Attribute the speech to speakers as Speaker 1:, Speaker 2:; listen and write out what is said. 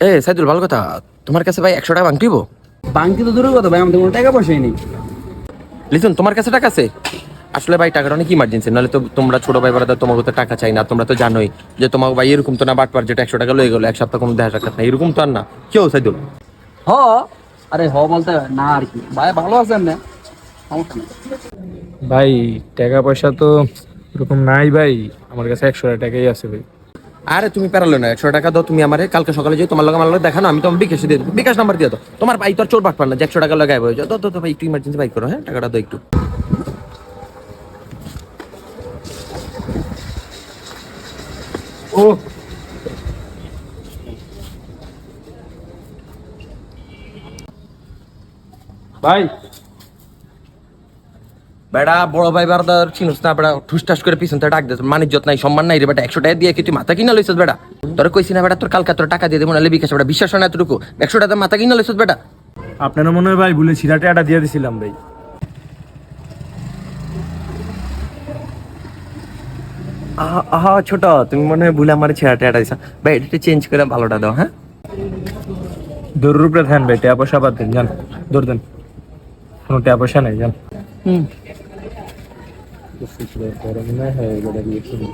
Speaker 1: এ সাইদুল ভালো কথা। তোমার কাছে ভাই একশো টাকা ভাঙতিব
Speaker 2: বাংকি তো দূরের কথা ভাই আমাদের কোনো টাকা পয়সাই নেই।
Speaker 1: লিসুন তোমার কাছে টাকা আছে? আসলে ভাই টাকাটা অনেক ইমার্জেন্সি নাহলে তো তোমরা ছোট ভাই বারাদা তোমাকে তো টাকা চাই না তোমরা তো জানোই যে তোমাকে ভাই এরকম তো না বাটপার যেটা একশো টাকা লয়ে গেলো এক সপ্তাহ কোনো দেখা সাক্ষাৎ না এরকম তো আর না। কেউ সাইদুল?
Speaker 2: হ আরে হ বলতে না আর কি। ভাই ভালো আছেন না?
Speaker 3: ভাই টাকা পয়সা তো এরকম নাই ভাই আমার কাছে একশো টাকাই আছে ভাই।
Speaker 1: আরে তুমি পেরালো না, একশো টাকা দাও তুমি আমার, কালকে সকালে যাই তোমার লগে আমার লগে দেখানো, আমি তোমার বিকাশে দিয়ে বিকাশ নাম্বার দিয়ে দাও। তোমার ভাই তো আর চোর বাটপার না, যে একশো টাকা লাগাই বই দাও তো ভাই, একটু ইমার্জেন্সি ভাই করো হ্যাঁ? টাকাটা দাও একটু।
Speaker 3: ও। ভাই
Speaker 1: বেড়া বড় ভাই বারদার চিনুস না বেড়া ঠুসটাস করে পিছন থেকে ডাক দিস মানিজ্যত নাই সম্মান নাই রে বেটা একশো টাকা দিয়ে কি তুই মাথা কিনা লইছিস বেটা তোর কইছি না বেটা তোর কালকে তোর টাকা দিয়ে দেবো নাহলে বিকাশ বেটা বিশ্বাস হয় না এতটুকু। একশো টাকা মাথা কিনা লইছিস বেটা।
Speaker 3: আপনারও মনে হয় ভাই ভুলে ছিঁড়া টাটা দিয়ে দিছিলাম ভাই।
Speaker 1: আহা আহা, ছোট তুমি মনে হয় ভুলে আমার ছেঁড়া টেড়া দিছা। ভাই এটা চেঞ্জ করে ভালোটা দাও হ্যাঁ?
Speaker 3: দৌড় রূপে ধ্যান ভাই টাকা পয়সা বাদ দেন যান দৌড় দেন। কোনো টাকা পয়সা নাই যান
Speaker 2: হুম।
Speaker 3: হ্যাঁ